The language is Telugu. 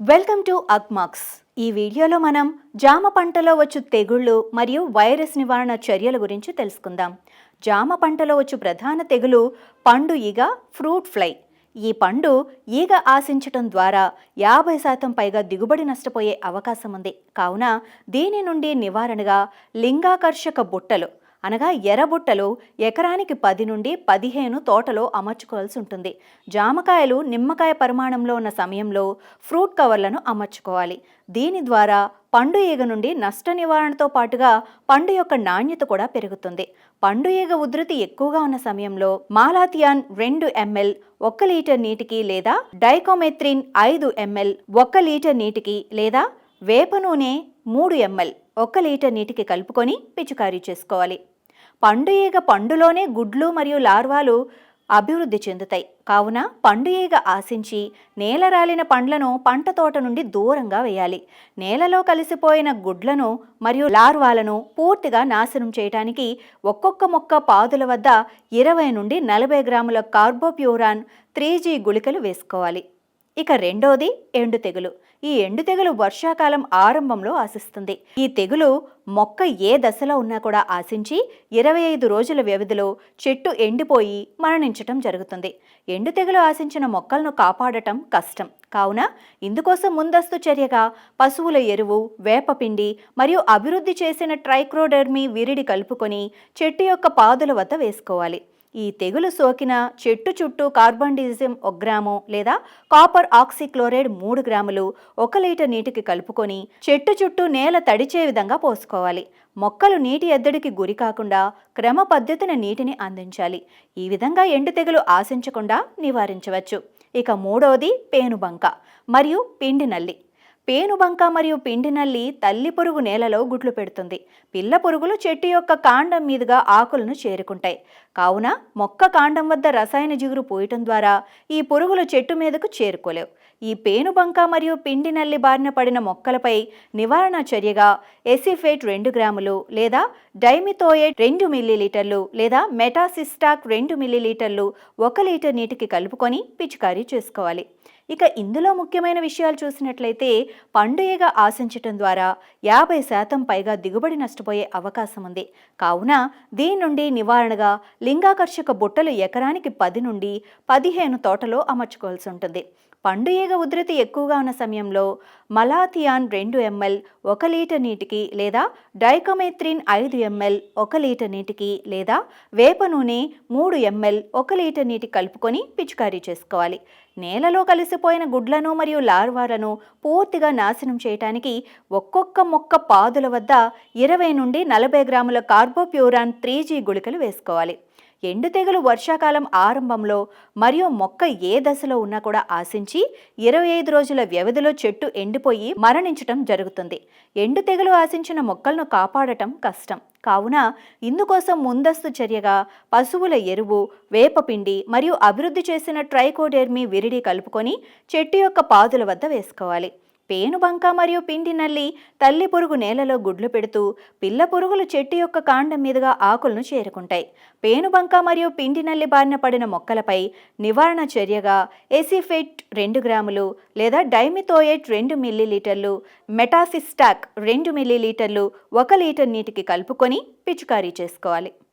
వెల్కమ్ టు అగ్మాక్స్ ఈ వీడియోలో మనం జామ పంటలో వచ్చు తెగుళ్ళు మరియు వైరస్ నివారణ చర్యల గురించి తెలుసుకుందాం. జామ పంటలో వచ్చు ప్రధాన తెగులు పండు ఈగ ఫ్రూట్ ఫ్లై. ఈ పండు ఈగ ఆశించటం ద్వారా యాభై శాతం పైగా దిగుబడి నష్టపోయే అవకాశం ఉంది కావున దీని నుండి నివారణగా లింగాకర్షక బుట్టలు అనగా ఎర్రబుట్టలు ఎకరానికి పది నుండి పదిహేను తోటలో అమర్చుకోవాల్సి ఉంటుంది. జామకాయలు నిమ్మకాయ పరిమాణంలో ఉన్న సమయంలో ఫ్రూట్ కవర్లను అమర్చుకోవాలి. దీని ద్వారా పండు ఈగ నుండి నష్ట నివారణతో పాటుగా పండు యొక్క నాణ్యత కూడా పెరుగుతుంది. పండు ఈగ ఉధృతి ఎక్కువగా ఉన్న సమయంలో మాలాథియాన్ రెండు ఎంఎల్ ఒక్క లీటర్ నీటికి లేదా డైకోమెత్రిన్ ఐదు ఎంఎల్ ఒక్క లీటర్ నీటికి లేదా వేప నూనె మూడు ఎంఎల్ ఒక్క లీటర్ నీటికి కలుపుకొని పిచికారీ చేసుకోవాలి. పండు ఈగ పండులోనే గుడ్లు మరియు లార్వాలు అభివృద్ధి చెందుతాయి. కావున పండు ఈగ ఆశించి నేల రాలిన పండ్లను పంట తోట నుండి దూరంగా వేయాలి. నేలలో కలిసిపోయిన గుడ్లను మరియు లార్వాలను పూర్తిగా నాశనం చేయడానికి ఒక్కొక్క మొక్క పాదుల వద్ద ఇరవై నుండి నలభై గ్రాముల కార్బోప్యూరాన్ త్రీ జీ గుళికలు వేసుకోవాలి. ఇక రెండోది ఎండు తెగులు. ఈ ఎండు తెగులు వర్షాకాలం ఆరంభంలో ఆశిస్తుంది. ఈ తెగులు మొక్క ఏ దశలో ఉన్నా కూడా ఆశించి ఇరవై ఐదు రోజుల వ్యవధిలో చెట్టు ఎండిపోయి మరణించటం జరుగుతుంది. ఎండు తెగులు ఆశించిన మొక్కలను కాపాడటం కష్టం. కావున ఇందుకోసం ముందస్తు చర్యగా పశువుల ఎరువు వేపపిండి మరియు అభివృద్ధి చేసిన ట్రైక్రోడర్మీ విరిడి కలుపుకొని చెట్టు యొక్క పాదుల వద్ద వేసుకోవాలి. ఈ తెగులు సోకిన చెట్టు చుట్టూ కార్బన్ ఒక గ్రాము లేదా కాపర్ ఆక్సిక్లోరైడ్ మూడు గ్రాములు ఒక లీటర్ నీటికి కలుపుకొని చెట్టు చుట్టూ నేల తడిచే విధంగా పోసుకోవాలి. మొక్కలు నీటి ఎద్దడికి గురి కాకుండా క్రమ పద్ధతిన నీటిని అందించాలి. ఈ విధంగా ఎండు తెగులు ఆశించకుండా నివారించవచ్చు. ఇక మూడవది పేనుబంక మరియు పిండి నల్లి. పేనుబంక మరియు పిండి నల్లి తల్లి పురుగు నేలలో గుడ్లు పెడుతుంది. పిల్ల పురుగులు చెట్టు యొక్క కాండం మీదుగా ఆకులను చేరుకుంటాయి. కావున మొక్క కాండం వద్ద రసాయన జిగురు పోయటం ద్వారా ఈ పురుగులు చెట్టు మీదకు చేరుకోలేవు. ఈ పేనుబంక మరియు పిండి నల్లి బారిన పడిన మొక్కలపై నివారణ చర్యగా ఎసిఫేట్ రెండు గ్రాములు లేదా డైమిథోయేట్ రెండు మిల్లీలీటర్లు లేదా మెటాసిస్టాక్ రెండు మిల్లీలీటర్లు ఒక లీటర్ నీటికి కలుపుకొని పిచికారీ చేసుకోవాలి. ఇక ఇందులో ముఖ్యమైన విషయాలు చూసినట్లయితే పండుగగా ఆశించటం ద్వారా యాభై శాతం పైగా దిగుబడి నష్టపోయే అవకాశం ఉంది. కావున దీని నుండి నివారణగా లింగాకర్షక బుట్టలు ఎకరానికి పది నుండి పదిహేను తోటలో అమర్చుకోవాల్సి ఉంటుంది. పండు ఉధృతి ఎక్కువగా ఉన్న సమయంలో మలాథియాన్ రెండు ఎంఎల్ ఒక లీటర్ నీటికి లేదా డైకోమెత్రిన్ ఐదు ఎంఎల్ ఒక లీటర్ నీటికి లేదా వేప నూనె మూడు ఎంఎల్ ఒక లీటర్ నీటి కలుపుకొని పిచికారీ చేసుకోవాలి. నేలలో కలిసిపోయిన గుడ్లను మరియు లార్వాలను పూర్తిగా నాశనం చేయటానికి ఒక్కొక్క మొక్క పాదుల వద్ద ఇరవై నుండి నలభై గ్రాముల కార్బోప్యూరాన్ త్రీ జీ గుళికలు వేసుకోవాలి. ఎండు తెగులు వర్షాకాలం ఆరంభంలో మరియు మొక్క ఏ దశలో ఉన్నా కూడా ఆశించి ఇరవై ఐదు రోజుల వ్యవధిలో చెట్టు ఎండిపోయి మరణించటం జరుగుతుంది. ఎండు తెగులు ఆశించిన మొక్కలను కాపాడటం కష్టం. కావున ఇందుకోసం ముందస్తు చర్యగా పశువుల ఎరువు వేపపిండి మరియు అభివృద్ధి చేసిన ట్రైకోడెర్మీ విరిడి కలుపుకొని చెట్టు యొక్క పాదుల వద్ద వేసుకోవాలి. పేనుబంక మరియు పిండి నల్లి తల్లి పురుగు నేలలో గుడ్లు పెడుతూ పిల్ల పురుగులు చెట్టు యొక్క కాండం మీదుగా ఆకులను చేరుకుంటాయి. పేనుబంక మరియు పిండి నల్లి బారిన పడిన మొక్కలపై నివారణ చర్యగా ఎసిఫెట్ రెండు గ్రాములు లేదా డైమిథోయేట్ రెండు మిల్లీలీటర్లు మెటాసిస్టాక్ రెండు మిల్లీలీటర్లు ఒక లీటర్ నీటికి కలుపుకొని పిచికారీ చేసుకోవాలి.